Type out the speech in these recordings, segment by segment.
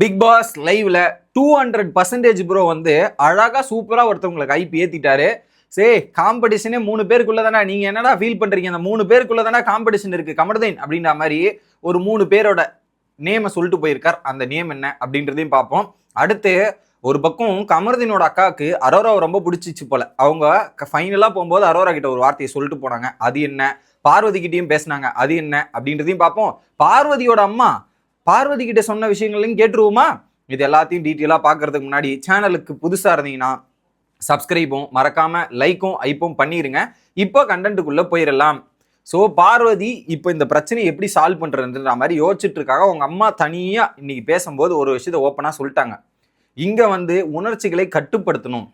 Big Boss லைவ்ல two hundred percentage bro வந்து அழகா சூப்பரா ஒருத்தவங்களுக்கு கைப்பு ஏத்திட்டாரு. சே காம்படிஷனே மூணு பேருக்குள்ள தானே நீங்க என்னடா ஃபீல் பண்றீங்க? அந்த மூணு பேருக்குள்ள தானே காம்படிஷன் இருக்கு? கமர்தேன் அப்படின்ற மாதிரி ஒரு மூணு பேரோட நேமை சொல்லிட்டு போயிருக்கார். அந்த நேம் என்ன அப்படின்றதையும் பார்ப்போம். அடுத்து ஒரு பக்கம் கமர்தீனோட அக்காவுக்கு அரோராவை ரொம்ப பிடிச்சிச்சு போல. அவங்க ஃபைனலாக போகும்போது அரோரா கிட்ட ஒரு வார்த்தையை சொல்லிட்டு போனாங்க. அது என்ன? பார்வதி கிட்டேயும் பேசினாங்க. அது என்ன அப்படின்றதையும் பார்ப்போம். பார்வதியோட அம்மா பார்வதி கிட்ட சொன்ன விஷயங்களையும் கேட்டுருவோமா? இது எல்லாத்தையும் டீட்டெயிலாக பார்க்கறதுக்கு முன்னாடி சேனலுக்கு புதுசாக இருந்தீங்கன்னா சப்ஸ்கிரைபும் மறக்காம லைக்கும் ஐப்பும் பண்ணிடுங்க இப்போ கண்டென்ட்டுக்குள்ளே போயிடலாம் ஸோ பார்வதி இப்போ இந்த பிரச்சனையை எப்படி சால்வ் பண்ணுறதுன்ற மாதிரி யோசிச்சுட்டு இருக்காங்க அவங்க அம்மா தனியாக இன்னைக்கு பேசும்போது ஒரு விஷயத்த ஓப்பனாக சொல்லிட்டாங்க. இங்கே வந்து உணர்ச்சிகளை கட்டுப்படுத்தணும்.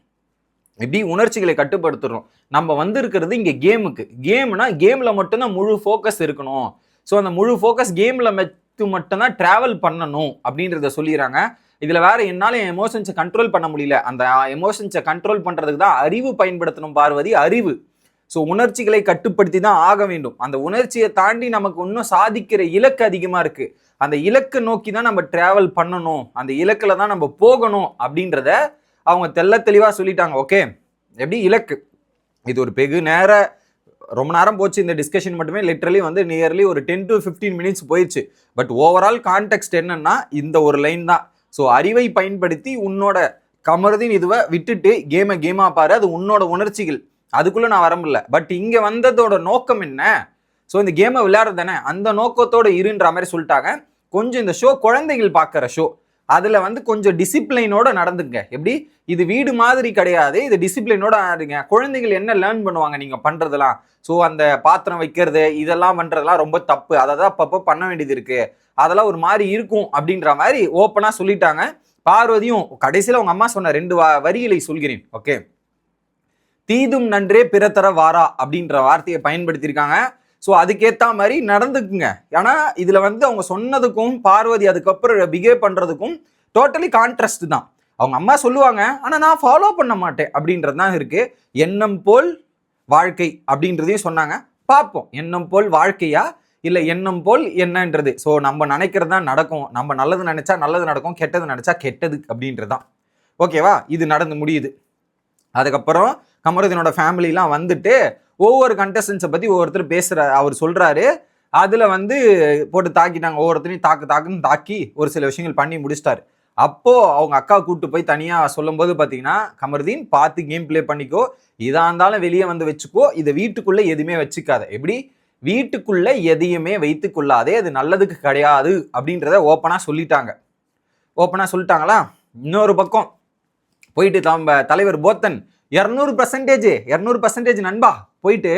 எப்படி உணர்ச்சிகளை கட்டுப்படுத்துகிறோம் நம்ம வந்திருக்கிறது இங்கே கேமுக்கு கேம்னா கேமில் மட்டும்தான் முழு ஃபோக்கஸ் இருக்கணும். ஸோ அந்த முழு ஃபோக்கஸ் கேமில் மெத்து மட்டும்தான் டிராவல் பண்ணணும் அப்படின்றத சொல்லிடுறாங்க. இதில் வேற என்னால் என் எமோஷன்ஸை கண்ட்ரோல் பண்ண முடியல. அந்த எமோஷன்ஸை கண்ட்ரோல் பண்ணுறதுக்கு தான் அறிவு பயன்படுத்தணும் பார்வதி அறிவு. ஸோ உணர்ச்சிகளை கட்டுப்படுத்தி தான் ஆக வேண்டும். அந்த உணர்ச்சியை தாண்டி நமக்கு இன்னும் சாதிக்கிற இலக்கு அதிகமாக இருக்குது அந்த இலக்கை நோக்கி தான் நம்ம டிராவல் பண்ணணும். அந்த இலக்கில் தான் நம்ம போகணும் அப்படின்றத அவங்க தெள்ள தெளிவாக சொல்லிட்டாங்க. ஓகே எப்படி? இலக்கு. இது ஒரு வெகு நேர ரொம்ப நேரம் போச்சு இந்த டிஸ்கஷன் மட்டுமே. லிட்ரலி வந்து நியர்லி ஒரு டென் டு ஃபிஃப்டீன் மினிட்ஸ் போயிடுச்சு பட் ஓவரால் கான்டெக்ட் என்னன்னா இந்த ஒரு லைன் தான். ஸோ அறிவை பயன்படுத்தி உன்னோட கமருதின் இதுவை விட்டுட்டு கேமை கேமாக பாரு. அது உன்னோட உணர்ச்சிகள். அதுக்குள்ள நான் வர பட் இங்கே வந்ததோட நோக்கம் என்ன? ஸோ இந்த கேமை விளையாடுறது தானே? அந்த நோக்கத்தோட இருன்ற மாதிரி சொல்லிட்டாங்க. கொஞ்சம் இந்த ஷோ குழந்தைகள் பார்க்குற ஷோ அதில் வந்து கொஞ்சம் டிசிப்ளினோட நடந்துங்க எப்படி? இது வீடு மாதிரி கிடையாது. இது டிசிப்ளினோட ஆடுங்க குழந்தைகள் என்ன லேர்ன் பண்ணுவாங்க நீங்கள் பண்ணுறதெல்லாம் ஸோ அந்த பாத்திரம் வைக்கிறது இதெல்லாம் பண்ணுறதெல்லாம் ரொம்ப தப்பு. அதை தான் அப்பப்போ பண்ண வேண்டியது இருக்குது அதெல்லாம் ஒரு மாதிரி இருக்கும் அப்படின்ற மாதிரி ஓப்பனாக சொல்லிட்டாங்க. பார்வதியும் கடைசியில் அவங்க அம்மா சொன்ன ரெண்டு வா வரிகளை சொல்கிறேன். ஓகே தீதும் நன்றே பிறத்தர வாரா அப்படின்ற வார்த்தையை பயன்படுத்தியிருக்காங்க. ஸோ அதுக்கேற்ற மாதிரி நடந்துக்குங்க. ஏன்னா இதில் வந்து அவங்க சொன்னதுக்கும் பார்வதி அதுக்கப்புறம் பிஹேவ் பண்ணுறதுக்கும் டோட்டலி கான்ட்ராஸ்ட் தான். அவங்க அம்மா சொல்லுவாங்க ஆனால் நான் ஃபாலோ பண்ண மாட்டேன். அப்படின்றது தான் இருக்குது எண்ணம் போல் வாழ்க்கை அப்படின்றதையும் சொன்னாங்க. பார்ப்போம் எண்ணம் போல் வாழ்க்கையா? இல்லை எண்ணம் போல் என்னன்றது. ஸோ நம்ம நினைக்கிறது தான் நடக்கும். நம்ம நல்லது நினச்சா நல்லது நடக்கும் கெட்டது நினச்சா கெட்டது அப்படின்றது தான். ஓகேவா இது நடந்து முடியுது. அதுக்கப்புறம் கமருதீனோட ஃபேமிலிலாம் வந்துட்டு ஒவ்வொரு கண்டஸ்டன்ஸை பற்றி ஒவ்வொருத்தர் பேசுகிற அவர் சொல்கிறாரு அதில் வந்து போட்டு தாக்கிட்டாங்க. ஒவ்வொருத்தரையும் தாக்கு தாக்குன்னு தாக்கி ஒரு சில விஷயங்கள் பண்ணி முடிச்சிட்டாரு. அப்போது அவங்க அக்கா கூப்பிட்டு போய் தனியாக சொல்லும்போது பார்த்தீங்கன்னா கமருதீன் பார்த்து கேம் ப்ளே பண்ணிக்கோ. இதாக இருந்தாலும் வெளியே வந்து வச்சுக்கோ. இதை வீட்டுக்குள்ளே எதுவுமே வச்சுக்காத. எப்படி? வீட்டுக்குள்ளே எதையுமே வைத்து கொள்ளாதே அது நல்லதுக்கு கிடையாது அப்படின்றத ஓப்பனாக சொல்லிட்டாங்க. ஓப்பனாக சொல்லிட்டாங்களா? இன்னொரு பக்கம் போயிட்டு தம்ப தலைவர் போத்தன் இரநூறு பர்சன்டேஜ் இரநூறு பர்சன்டேஜ் நண்பா போயிட்டு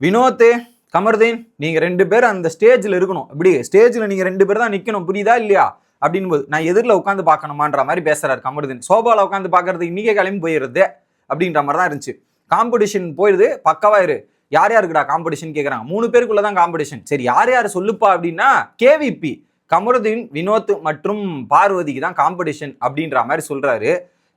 வினோத் கமர்தீன் நீங்கள் ரெண்டு பேரும் அந்த ஸ்டேஜில் இருக்கணும். இப்படி ஸ்டேஜில் நீங்கள் ரெண்டு பேர் தான் நிற்கணும் புரியுதா இல்லையா? அப்படின்னு போது நான் எதிரில் உட்காந்து பார்க்கணுமான்ற மாதிரி பேசுகிறார் கமருதீன். சோபாவில் உட்காந்து பார்க்கறது இன்றைக்கே கிளம்பி போயிடுறது அப்படின்ற மாதிரி தான் இருந்துச்சு. காம்படிஷன் போயிடுது பக்கவா இரு. யார் யாருக்குடா காம்படிஷன் கேட்குறாங்க மூணு பேருக்குள்ள தான் காம்படிஷன் சரி யார் யார் சொல்லுப்பா அப்படின்னா கேவிபி கமருதீன் வினோத் மற்றும் பார்வதிக்கு தான் காம்படிஷன் அப்படின்ற மாதிரி சொல்கிறாரு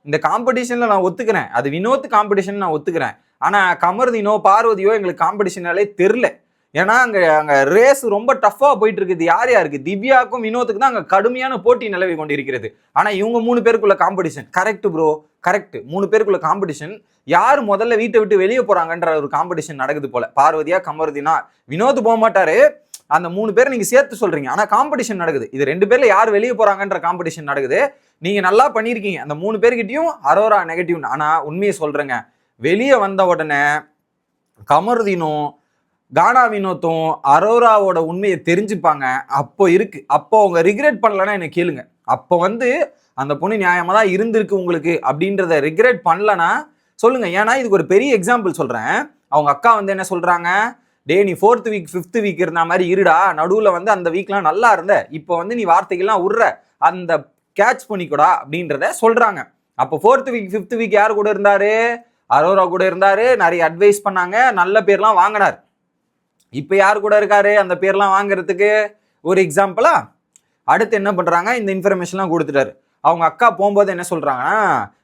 இந்த காம்படிஷன்ல நான் ஒத்துக்கிறேன். அது வினோத் காம்படிஷன் நான் ஒத்துக்கிறேன். ஆனா கமர்தினோ பார்வதியோ எங்களுக்கு காம்படிஷனாலே தெரில ஏன்னா அங்க அங்க ரேஸ் ரொம்ப டஃப்பாக போயிட்டு இருக்குது யார் யாருக்கு? திவ்யாவுக்கும் வினோத்துக்கு தான் அங்க கடுமையான போட்டி நிலவி கொண்டிருக்கிறது. ஆனா இவங்க மூணு பேருக்குள்ள காம்படிஷன் கரெக்ட் ப்ரோ கரெக்ட் மூணு பேருக்குள்ள காம்படிஷன் யார் முதல்ல வீட்டை விட்டு வெளியே போறாங்கன்ற ஒரு காம்படிஷன் நடக்குது போல. பார்வதியா கமருதினா வினோத் போக மாட்டாரு. அந்த மூணு பேரை நீங்க சேர்த்து சொல்றீங்க. ஆனா காம்படிஷன் நடக்குது. இது ரெண்டு பேர்ல யார் வெளியே போறாங்கன்ற காம்படிஷன் நடக்குது. நீங்க நல்லா பண்ணியிருக்கீங்க. அந்த மூணு பேர்கிட்டயும் அரோரா நெகட்டிவ் ஆனா உண்மையை சொல்றேங்க. வெளியே வந்த உடனே கமருதீனும் கானா வினோத்தும் அரோராவோட உண்மையை தெரிஞ்சுப்பாங்க. அப்போ இருக்கு. அப்போ அவங்க ரிக்ரெட் பண்ணலன்னா என்னை கேளுங்க. அப்போ வந்து அந்த பொண்ணு நியாயமாக தான் இருந்திருக்கு உங்களுக்கு அப்படின்றத ரிக்ரெட் பண்ணலன்னா சொல்லுங்க. ஏன்னா இதுக்கு ஒரு பெரிய எக்ஸாம்பிள் சொல்கிறேன் அவங்க அக்கா வந்து என்ன சொல்கிறாங்க டே நீ ஃபோர்த் வீக் ஃபிஃப்த் வீக் இருந்த மாதிரி இருடா. நடுவில் வந்து அந்த வீக்லாம் நல்லா இருந்த. இப்போ வந்து நீ வார்த்தைகள்லாம் உடுற. அந்த கேட்ச் பண்ணிக்கூடா அப்படின்றத சொல்கிறாங்க அப்போ ஃபோர்த் வீக் ஃபிஃப்த் வீக் யார் கூட இருந்தார்? அரோரா கூட இருந்தார். நிறைய அட்வைஸ் பண்ணாங்க. நல்ல பேர்லாம் வாங்கினார். இப்போ யார் கூட இருக்காரு? அந்த பேர்லாம் வாங்குறதுக்கு ஒரு எக்ஸாம்பிளா அடுத்து என்ன பண்ணுறாங்க இந்த இன்ஃபர்மேஷன்லாம் கொடுத்துட்டாரு. அவங்க அக்கா போகும்போது என்ன சொல்கிறாங்கன்னா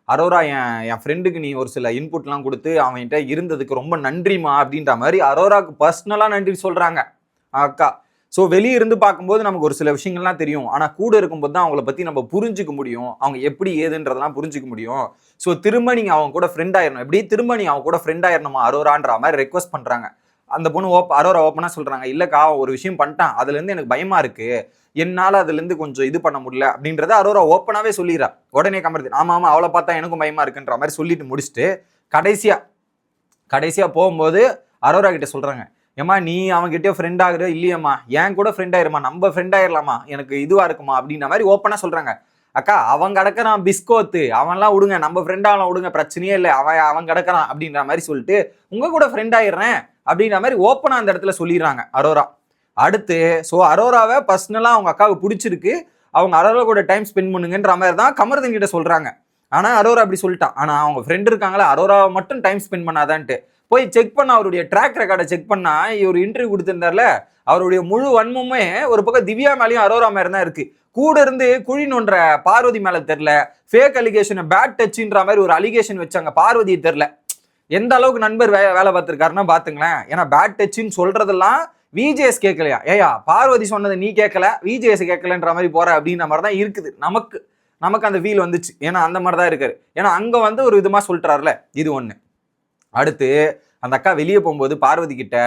அரோரா என் என் ஃப்ரெண்டுக்கு நீ ஒரு சில இன்புட்லாம் கொடுத்து அவன்கிட்ட இருந்ததுக்கு ரொம்ப நன்றிமா அப்படின்ற மாதிரி அரோராக்கு பர்சனலாக நன்றி சொல்கிறாங்க அக்கா ஸோ வெளியே இருந்து பார்க்கும்போது நமக்கு ஒரு சில விஷயங்கள்லாம் தெரியும். ஆனால் கூட இருக்கும்போது தான் அவங்கள பற்றி நம்ம புரிஞ்சுக்க முடியும். அவங்க எப்படி ஏதுன்றதெல்லாம் புரிஞ்சுக்க முடியும். ஸோ திரும்ப நீங்கள் அவங்க கூட ஃப்ரெண்ட் ஆயிடணும் எப்படி திரும்ப நீங்கள் அவங்க கூட ஃப்ரெண்ட் ஆயிடணுமா அரோரான்ற மாதிரி ரெக்வஸ்ட் பண்ணுறாங்க அந்த பொண்ணு ஓப் அரோரா ஓப்பனாக சொல்கிறாங்க இல்லைக்கா அவன் ஒரு விஷயம் பண்ணிட்டான். அதுலேருந்து எனக்கு பயமாக இருக்குது என்னால் அதுலேருந்து கொஞ்சம் இது பண்ண முடியல அப்படின்றத அரோரா ஓப்பனாகவே சொல்லிடுறா. உடனே கமர்து ஆமாம் ஆமாம் அவளை பார்த்தா எனக்கும் பயமாக இருக்குன்ற மாதிரி சொல்லிட்டு முடிச்சுட்டு கடைசியாக கடைசியாக போகும்போது அரோரா கிட்ட சொல்கிறாங்க ஏம்மா நீ அவன்கிட்டயோ ஃப்ரெண்ட் ஆகுற இல்லையம்மா என் கூட ஃப்ரெண்ட் ஆயிருமா நம்ம ஃப்ரெண்ட் ஆயிடலாமா எனக்கு இதுவாக இருக்குமா அப்படின்ற மாதிரி ஓப்பனாக சொல்கிறாங்க அக்கா அவன் கிடக்கிறான் பிஸ்கோத்து அவன்லாம் விடுங்க நம்ம ஃப்ரெண்டாலாம் விடுங்க பிரச்சனையே இல்லை அவன் அவன் கிடக்கிறான் அப்படின்ற மாதிரி சொல்லிட்டு உங்கள் கூட ஃப்ரெண்ட் ஆயிடுறேன் அப்படின்ற மாதிரி ஓப்பனாக அந்த இடத்துல சொல்லிடுறாங்க அரோரா. அடுத்து ஸோ அரோராவை பர்சனலாக அவங்க அக்காவுக்கு பிடிச்சிருக்கு. அவங்க அரோரா கூட டைம் ஸ்பெண்ட் பண்ணுங்கன்ற மாதிரி தான் கமர்தன் கிட்ட சொல்கிறாங்க ஆனால் அரோரா அப்படி சொல்லிட்டான். ஆனால் அவங்க ஃப்ரெண்டு இருக்காங்களே அரோராவை மட்டும் டைம் ஸ்பெண்ட் பண்ணாதான்ட்டு. போய் செக் பண்ண அவருடைய ட்ராக் ரெக்கார்டை செக் பண்ணா இவர் இன்டர்வியூ கொடுத்துருந்தார்ல அவருடைய முழு வன்மமே ஒரு பக்கம் திவ்யா மேலேயும் அரோரா மேலே தான் இருக்கு. கூட இருந்து குழி நோன்ற பார்வதி மேலே தெரில ஃபேக் அலிகேஷன் பேட் டச்சுன்ற மாதிரி ஒரு அலிகேஷன் வச்சாங்க. பார்வதியை தெரில எந்த அளவுக்கு நண்பர் வே வேலை பார்த்துருக்காருன்னா பார்த்துங்களேன் ஏன்னா பேட் டச்சுன்னு சொல்கிறதெல்லாம் விஜேஎஸ் கேட்கலையா? ஏயா பார்வதி சொன்னதை நீ கேட்கல விஜேஎஸ் கேட்கலன்ற மாதிரி போற அப்படின்ற மாதிரி தான் இருக்குது. நமக்கு நமக்கு அந்த ஃபீல் வந்துச்சு. ஏன்னா அந்த மாதிரி தான் இருக்காரு. ஏன்னா அங்க வந்து ஒரு விதமா சொல்லிட்டாருல இது ஒண்ணு. அடுத்து அந்த அக்கா வெளியே போகும்போது பார்வதி கிட்ட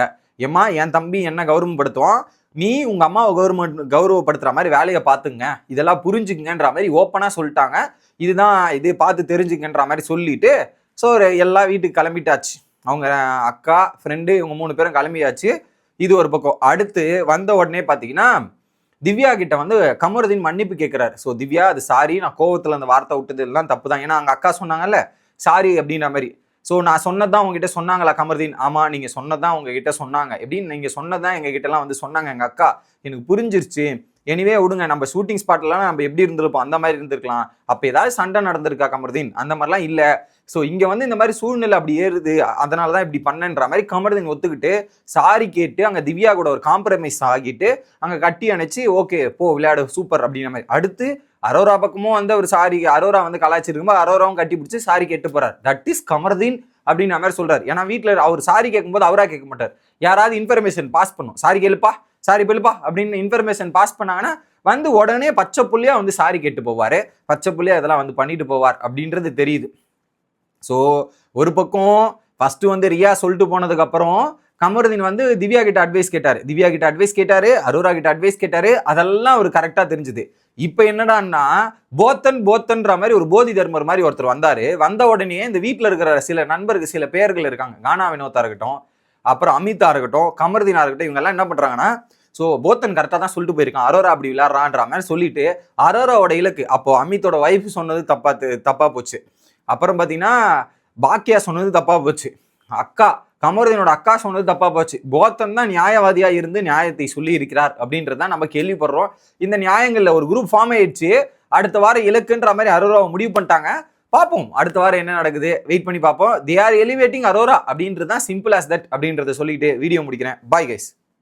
எம்மா என் தம்பி என்ன கௌரவப்படுத்துவான்? நீ உங்க அம்மாவை கௌரவமெண்ட் கௌரவப்படுத்துற மாதிரி வேலையை பார்த்துங்க இதெல்லாம் புரிஞ்சுக்குங்கன்ற மாதிரி ஓப்பனாக சொல்லிட்டாங்க. இதுதான் இது பார்த்து தெரிஞ்சுக்கன்ற மாதிரி சொல்லிட்டு ஸோ எல்லா வீட்டுக்கு கிளம்பிட்டாச்சு. அவங்க அக்கா ஃப்ரெண்டு இவங்க மூணு பேரும் கிளம்பியாச்சு. இது ஒரு பக்கம். அடுத்து வந்த உடனே பார்த்தீங்கன்னா திவ்யா கிட்ட வந்து கமருதீன் மன்னிப்பு கேட்குறாரு ஸோ திவ்யா அது சாரி நான் கோவத்தில் அந்த வார்த்தை விட்டது எல்லாம் தப்பு தான் ஏன்னா அங்கே அக்கா சொன்னாங்கல்ல சாரி அப்படின்ற மாதிரி. ஸோ நான் சொன்னதான் உங்ககிட்ட சொன்னாங்களா கமர்தீன்? ஆமாம் நீங்கள் சொன்னதான் உங்ககிட்ட சொன்னாங்க. எப்படின்னு நீங்கள் சொன்னதான் எங்ககிட்டலாம் வந்து சொன்னாங்க எங்கள் அக்கா. எனக்கு புரிஞ்சிருச்சு. எனிவே விடுங்க நம்ம ஷூட்டிங் ஸ்பாட்லாம் நம்ம எப்படி இருந்திருப்போம்? அந்த மாதிரி இருந்திருக்கலாம். அப்போ ஏதாவது சண்டை நடந்திருக்கா கமர்தீன்? அந்த மாதிரிலாம் இல்லை. ஸோ இங்கே வந்து இந்த மாதிரி சூழ்நிலை அப்படி ஏறுது அதனால தான் இப்படி பண்ணன்ற மாதிரி கமருதீன் ஒத்துக்கிட்டு சாரி கேட்டு அங்கே திவ்யா கூட ஒரு காம்ப்ரமைஸ் ஆகிட்டு அங்கே கட்டி அணைச்சி ஓகே போ விளையாடு சூப்பர் அப்படின்ற மாதிரி. அடுத்து அரோரா பக்கமும் வந்து ஒரு சாரி அரோரா வந்து கலாச்சிருக்கும்போது அரோராவும் கட்டி பிடிச்சி சாரி கேட்டு போறார். தட் இஸ் கமர்தீன் அப்படின்னு மாதிரி சொல்றாரு. ஏன்னா வீட்டில் அவர் சாரி கேட்கும்போது அவரா கேட்க மாட்டார். யாராவது இன்ஃபர்மேஷன் பாஸ் பண்ணும். சாரி கேளுப்பா சாரி பெலுப்பா அப்படின்னு இன்ஃபர்மேஷன் பாஸ் பண்ணாங்கன்னா வந்து உடனே பச்சை புள்ளியா வந்து சாரி கேட்டு போவார். பச்சை புள்ளியா இதெல்லாம் வந்து பண்ணிட்டு போவார் அப்படின்றது தெரியுது. ஸோ ஒரு பக்கம் ஃபஸ்ட்டு வந்து ரியா சொல்லிட்டு போனதுக்கப்புறம் கமருதீன் வந்து திவ்யா கிட்ட அட்வைஸ் கேட்டார். திவ்யா கிட்ட அட்வைஸ் கேட்டார் அரோரா கிட்ட அட்வைஸ் கேட்டார். அதெல்லாம் ஒரு கரெக்டாக தெரிஞ்சுது. இப்போ என்னடான்னா போத்தன் போத்தன்ற மாதிரி ஒரு போதி தர்மர் மாதிரி ஒருத்தர் வந்தார். வந்த உடனே இந்த வீட்டில் இருக்கிற சில நண்பருக்கு சில பேர்கள் இருக்காங்க. கானா வினோத்தா இருக்கட்டும் அப்புறம் அமிதா இருக்கட்டும் கமர்தீனா இருக்கட்டும் இவங்கெல்லாம் என்ன பண்ணுறாங்கன்னா ஸோ போத்தன் கரெக்டாக தான் சொல்லிட்டு போயிருக்கான். அரோரா அப்படி விளாட்றான்ற மாதிரி சொல்லிட்டு அரோராவோட இலக்கு அப்போ அமித்தோட ஒய்ஃப் சொன்னது தப்பா தப்பாக போச்சு. அப்புறம் பார்த்தீங்கன்னா பாக்கியா சொன்னது தப்பாக போச்சு. அக்கா கமருதீனோட அக்கா சொன்னது தப்பா போச்சு. போத்தன் தான் நியாயவாதியா இருந்து நியாயத்தை சொல்லி இருக்கிறார் அப்படின்றத நம்ம கேள்விப்படுறோம். இந்த நியாயங்கள்ல ஒரு குரூப் ஃபார்ம் ஆயிடுச்சு. அடுத்த வாரம் இலக்குன்ற மாதிரி அரோராவை முடிவு பண்ணிட்டாங்க. பார்ப்போம். அடுத்த வாரம் என்ன நடக்குது? வெயிட் பண்ணி பார்ப்போம். தே ஆர் எலிவேட்டிங் அரோரா அப்படின்றது தான் சிம்பிள் ஆஸ் தட் அப்படின்றத சொல்லிட்டு வீடியோ முடிக்கிறேன். Bye guys